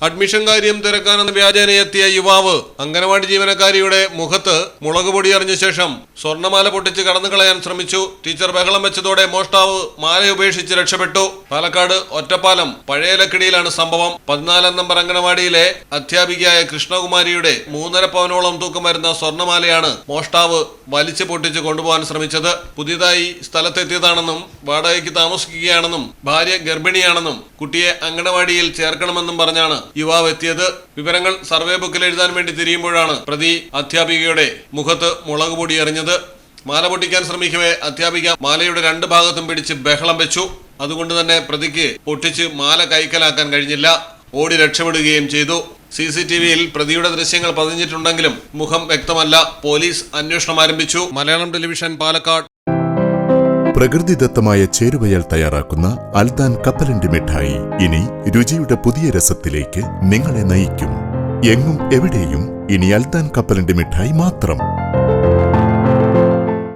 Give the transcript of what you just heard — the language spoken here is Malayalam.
അഡ്മിഷൻ കാര്യം തിരക്കാനെന്ന് വ്യാജേന എത്തിയ യുവാവ് അംഗനവാടി ജീവനക്കാരിയുടെ മുഖത്ത് മുളകുപൊടി എറിഞ്ഞ ശേഷം സ്വർണമാല പൊട്ടിച്ച് കടന്നു കളയാൻ ശ്രമിച്ചു. ടീച്ചർ ബഹളം വെച്ചതോടെ മോഷ്ടാവ് മാല ഉപേക്ഷിച്ച് രക്ഷപ്പെട്ടു. പാലക്കാട് ഒറ്റപ്പാലം പഴയലക്കിടിയിലാണ് സംഭവം. പതിനാലാം നമ്പർ അംഗനവാടിയിലെ അധ്യാപികയായ കൃഷ്ണകുമാരിയുടെ മൂന്നര പവനോളം തൂക്കം വരുന്ന സ്വർണമാലയാണ് മോഷ്ടാവ് വലിച്ചു പൊട്ടിച്ച് കൊണ്ടുപോകാൻ ശ്രമിച്ചത്. പുതിയതായി സ്ഥലത്തെത്തിയതാണെന്നും വാടകയ്ക്ക് താമസിക്കുകയാണെന്നും ഭാര്യ ഗർഭിണിയാണെന്നും കുട്ടിയെ അംഗനവാടിയിൽ ചേർക്കണമെന്നും പറഞ്ഞാണ് യുവാവ് എത്തിയത് വിവരങ്ങൾ സർവേ ബുക്കിൽ എഴുതാൻ വേണ്ടി തിരിയുമ്പോഴാണ്. പ്രതി അധ്യാപികയുടെ മുഖത്ത് മുളക് പൊടി എറിഞ്ഞത്. മാല പൊട്ടിക്കാൻ ശ്രമിക്കവേ അധ്യാപിക മാലയുടെ രണ്ട് ഭാഗത്തും പിടിച്ച് ബഹളം വെച്ചു. അതുകൊണ്ട് തന്നെ പ്രതിക്ക് പൊട്ടിച്ച് മാല കൈക്കലാക്കാൻ കഴിഞ്ഞില്ല. ഓടി രക്ഷപ്പെടുകയും ചെയ്തു. സി സി ടി വിയിൽ പ്രതിയുടെ ദൃശ്യങ്ങൾ പതിഞ്ഞിട്ടുണ്ടെങ്കിലും മുഖം വ്യക്തമല്ല. പോലീസ് അന്വേഷണം ആരംഭിച്ചു. മലയാളം ടെലിവിഷൻ പാലക്കാട്. പ്രകൃതിദത്തമായ ചേരുവയാൽ തയ്യാറാക്കുന്ന അൽദാൻ കപ്പലണ്ടി മിഠായി. ഇനി രുചിയുടെ പുതിയ രസത്തിലേക്ക് നിങ്ങളെ നയിക്കും. എങ്ങും എവിടെയും ഇനി അൽദാൻ കപ്പലണ്ടി മിഠായി മാത്രം.